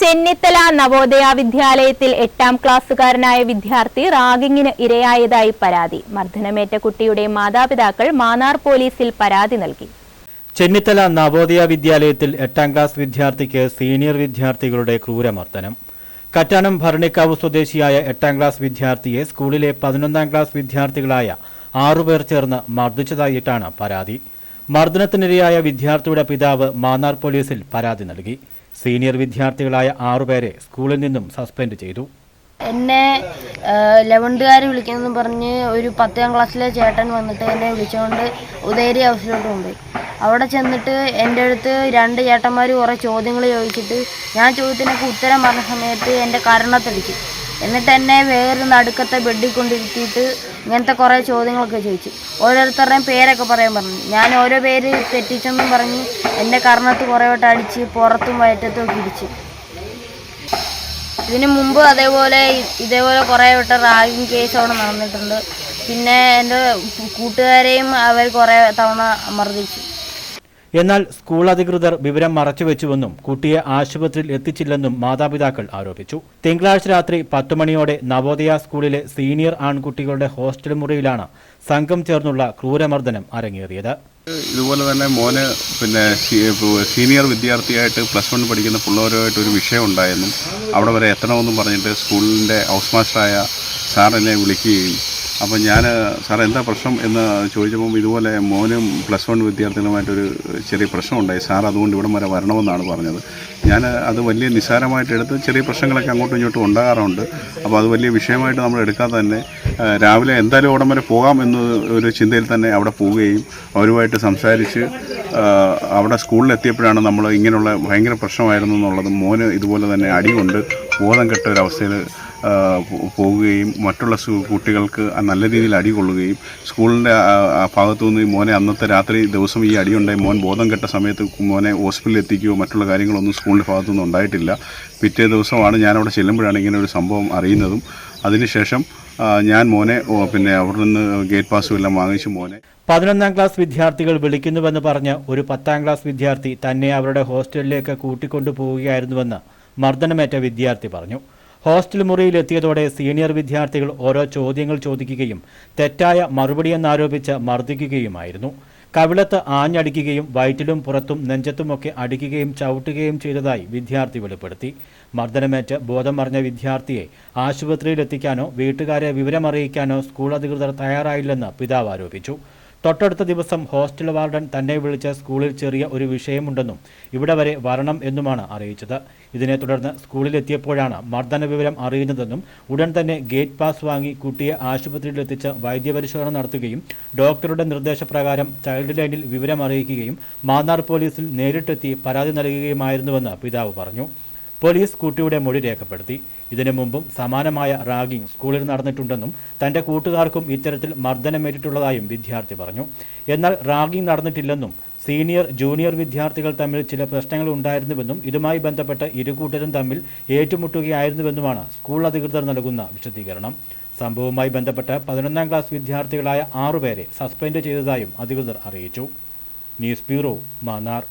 ചെന്നിത്തല നവോദയ വിദ്യാലയത്തിൽ എട്ടാം ക്ലാസ്സുകാരനായ വിദ്യാർത്ഥി റാഗിങ്ങിന് ഇരയായതായി പരാതി. മർദ്ദനമേറ്റ കുട്ടിയുടെ മാതാപിതാക്കൾ മാന്നാർ പോലീസിൽ പരാതി നൽകി. ചെന്നിത്തല നവോദയ വിദ്യാലയത്തിൽ എട്ടാം ക്ലാസ് വിദ്യാർത്ഥിക്ക് സീനിയർ വിദ്യാർത്ഥികളുടെ ക്രൂരമർദ്ദനം. കറ്റാനം ഭരണിക്കാവ് സ്വദേശിയായ എട്ടാം ക്ലാസ് വിദ്യാർത്ഥിയെ സ്കൂളിലെ പതിനൊന്നാം ക്ലാസ് വിദ്യാർത്ഥികളായ ആറുപേർ ചേർന്ന് മർദ്ദിച്ചതായിട്ടാണ് പരാതി. മർദ്ദനത്തിനിരയായ വിദ്യാർത്ഥിയുടെ പിതാവ് മാന്നാർ പോലീസിൽ പരാതി നൽകി. സീനിയർ വിദ്യാർത്ഥികളായ ആറുപേരെ സ്കൂളിൽ നിന്നും സസ്പെൻഡ് ചെയ്തു. എന്നെ ലെവൻത്തുകാർ വിളിക്കുന്നെന്ന് പറഞ്ഞ് ഒരു പത്താം ക്ലാസ്സിലെ ചേട്ടൻ വന്നിട്ട് എന്നെ വിളിച്ചുകൊണ്ട് ഉദയരി ഹൗസിലോട്ട് കൊണ്ടുപോയി. അവിടെ ചെന്നിട്ട് എന്റെ അടുത്ത് രണ്ട് ചേട്ടന്മാർ കുറേ ചോദ്യങ്ങൾ ചോദിച്ചിട്ട് ഞാൻ ചോദ്യത്തിനൊക്കെ ഉത്തരം പറഞ്ഞ സമയത്ത് എന്റെ കരണത്തടിച്ചു. എന്നിട്ട് എന്നെ വേറെ നടുക്കത്തെ ബെഡിൽ കൊണ്ടിരുത്തിയിട്ട് ഇങ്ങനത്തെ കുറേ ചോദ്യങ്ങളൊക്കെ ചോദിച്ചു. ഓരോരുത്തരുടെയും പേരൊക്കെ പറയാൻ പറഞ്ഞു. ഞാൻ ഓരോ പേര് തെറ്റിച്ചെന്നും പറഞ്ഞ് എന്റെ കർണത്ത് കുറേ വട്ടം അടിച്ച് പുറത്തും വയറ്റത്തും ഒക്കെ ഇടിച്ചു. ഇതിനു മുമ്പ് അതേപോലെ ഇതേപോലെ കുറേ വട്ടം റാഗിങ് കേസ് അവിടെ നടന്നിട്ടുണ്ട്. പിന്നെ എന്റെ കൂട്ടുകാരെയും അവർ കുറേ തവണ മർദ്ദിച്ചു. എന്നാൽ സ്കൂൾ അധികൃതർ വിവരം മറച്ചുവെച്ചുവെന്നും കുട്ടിയെ ആശുപത്രിയിൽ എത്തിച്ചില്ലെന്നും മാതാപിതാക്കൾ ആരോപിച്ചു. തിങ്കളാഴ്ച രാത്രി പത്ത് മണിയോടെ നവോദയ സ്കൂളിലെ സീനിയർ ആൺകുട്ടികളുടെ ഹോസ്റ്റൽ മുറിയിലാണ് സംഘം ചേർന്നുള്ള ക്രൂരമർദ്ദനം അരങ്ങേറിയത്. ഇതുപോലെ തന്നെ മോന് പിന്നെ സീനിയർ വിദ്യാർത്ഥിയായിട്ട് പ്ലസ് വൺ പഠിക്കുന്ന പിള്ളേരുമായിട്ട് ഒരു വിഷയം ഉണ്ടായിരുന്നു. അവിടെ വരെ എത്തണമെന്നും പറഞ്ഞിട്ട് സ്കൂളിന്റെ ഹൗസ് മാസ്റ്ററായ സാറിനെ വിളിക്കുകയും അപ്പം ഞാൻ സാർ എന്താ പ്രശ്നം എന്ന് ചോദിച്ചപ്പം ഇതുപോലെ മോനും പ്ലസ് വൺ വിദ്യാർത്ഥികളുമായിട്ടൊരു ചെറിയ പ്രശ്നമുണ്ടായി. സാർ അതുകൊണ്ട് ഇവിടം വരെ വരണമെന്നാണ് പറഞ്ഞത്. ഞാൻ അത് വലിയ നിസ്സാരമായിട്ട് എടുത്ത് ചെറിയ പ്രശ്നങ്ങളൊക്കെ അങ്ങോട്ടും ഇങ്ങോട്ടും ഉണ്ടാകാറുണ്ട്. അപ്പോൾ അത് വലിയ വിഷയമായിട്ട് നമ്മൾ എടുക്കാതെ തന്നെ രാവിലെ എന്തായാലും ഇവിടം വരെ പോകാം എന്ന് ഒരു ചിന്തയിൽ തന്നെ അവിടെ പോവുകയും അവരുമായിട്ട് സംസാരിച്ച് അവിടെ സ്കൂളിലെത്തിയപ്പോഴാണ് നമ്മൾ ഇങ്ങനെയുള്ള ഭയങ്കര പ്രശ്നമായിരുന്നു എന്നുള്ളത് മോന് ഇതുപോലെ തന്നെ അടികൊണ്ട് ബോധം കെട്ട ഒരവസ്ഥയിൽ പോവുകയും മറ്റുള്ള കുട്ടികൾക്ക് നല്ല രീതിയിൽ അടി കൊള്ളുകയും സ്കൂളിന്റെ ഭാഗത്തു നിന്ന് മോനെ അന്നത്തെ രാത്രി ദിവസം ഈ അടിയുണ്ടായി മോൻ ബോധം കെട്ട സമയത്ത് മോനെ ഹോസ്പിറ്റലിൽ എത്തിക്കുകയോ മറ്റുള്ള കാര്യങ്ങളൊന്നും സ്കൂളിന്റെ ഭാഗത്തു നിന്ന് ഉണ്ടായിട്ടില്ല. പിറ്റേ ദിവസമാണ് ഞാനവിടെ ചെല്ലുമ്പോഴാണ് ഇങ്ങനെ ഒരു സംഭവം അറിയുന്നതും. അതിനുശേഷം ഞാൻ മോനെ പിന്നെ അവിടെ നിന്ന് ഗേറ്റ് പാസ്സും എല്ലാം വാങ്ങിച്ചു മോനെ പതിനൊന്നാം ക്ലാസ് വിദ്യാർത്ഥികൾ വിളിക്കുന്നുവെന്ന് പറഞ്ഞ് ഒരു പത്താം ക്ലാസ് വിദ്യാർത്ഥി തന്നെ അവരുടെ ഹോസ്റ്റലിലേക്ക് കൂട്ടിക്കൊണ്ടു പോവുകയായിരുന്നുവെന്ന് മർദ്ദനമേറ്റ വിദ്യാർത്ഥി പറഞ്ഞു. ഹോസ്റ്റൽ മുറിയിലെത്തിയതോടെ സീനിയർ വിദ്യാർത്ഥികൾ ഓരോ ചോദ്യങ്ങൾ ചോദിക്കുകയും തെറ്റായ മറുപടിയെന്നാരോപിച്ച് മർദ്ദിക്കുകയുമായിരുന്നു. കവിളത്ത് ആഞ്ഞടിക്കുകയും വയറ്റിലും പുറത്തും നെഞ്ചത്തുമൊക്കെ അടിക്കുകയും ചവിട്ടുകയും ചെയ്തതായി വിദ്യാർത്ഥി വെളിപ്പെടുത്തി. മർദ്ദനമേറ്റ് ബോധം മറിഞ്ഞ വിദ്യാർത്ഥിയെ ആശുപത്രിയിലെത്തിക്കാനോ വീട്ടുകാരെ വിവരമറിയിക്കാനോ സ്കൂൾ അധികൃതർ തയ്യാറായില്ലെന്ന് പിതാവ് ആരോപിച്ചു. തൊട്ടടുത്ത ദിവസം ഹോസ്റ്റൽ വാർഡൻ തന്നെ വിളിച്ച് സ്കൂളിൽ ചെറിയ ഒരു വിഷയമുണ്ടെന്നും ഇവിടെ വരെ വരണം എന്നുമാണ് അറിയിച്ചത്. ഇതിനെ തുടർന്ന് സ്കൂളിലെത്തിയപ്പോഴാണ് മർദ്ദന വിവരം അറിയുന്നതെന്നും ഉടൻ തന്നെ ഗേറ്റ് പാസ് വാങ്ങി കുട്ടിയെ ആശുപത്രിയിലെത്തിച്ച് വൈദ്യപരിശോധന നടത്തുകയും ഡോക്ടറുടെ നിർദ്ദേശപ്രകാരം ചൈൽഡ് ലൈനിൽ വിവരം അറിയിക്കുകയും മാന്നാർ പോലീസിൽ നേരിട്ടെത്തി പരാതി നൽകുകയുമായിരുന്നുവെന്ന് പിതാവ് പറഞ്ഞു. പോലീസ് കുട്ടിയുടെ മൊഴി രേഖപ്പെടുത്തി. ഇതിനു മുമ്പും സമാനമായ റാഗിംഗ് സ്കൂളിൽ നടന്നിട്ടുണ്ടെന്നും തന്റെ കൂട്ടുകാർക്കും ഇത്തരത്തിൽ മർദ്ദനമേറ്റിട്ടുള്ളതായും വിദ്യാർത്ഥി പറഞ്ഞു. എന്നാൽ റാഗിംഗ് നടന്നിട്ടില്ലെന്നും സീനിയർ ജൂനിയർ വിദ്യാർത്ഥികൾ തമ്മിൽ ചില പ്രശ്നങ്ങൾ ഉണ്ടായിരുന്നുവെന്നും ഇതുമായി ബന്ധപ്പെട്ട് ഇരുകൂട്ടരും തമ്മിൽ ഏറ്റുമുട്ടുകയായിരുന്നുവെന്നുമാണ് സ്കൂൾ അധികൃതർ നൽകുന്ന വിശദീകരണം. സംഭവവുമായി ബന്ധപ്പെട്ട് പതിനൊന്നാം ക്ലാസ് വിദ്യാർത്ഥികളായ ആറുപേരെ സസ്പെൻഡ് ചെയ്തതായും അധികൃതർ അറിയിച്ചു. News bureau Mannar.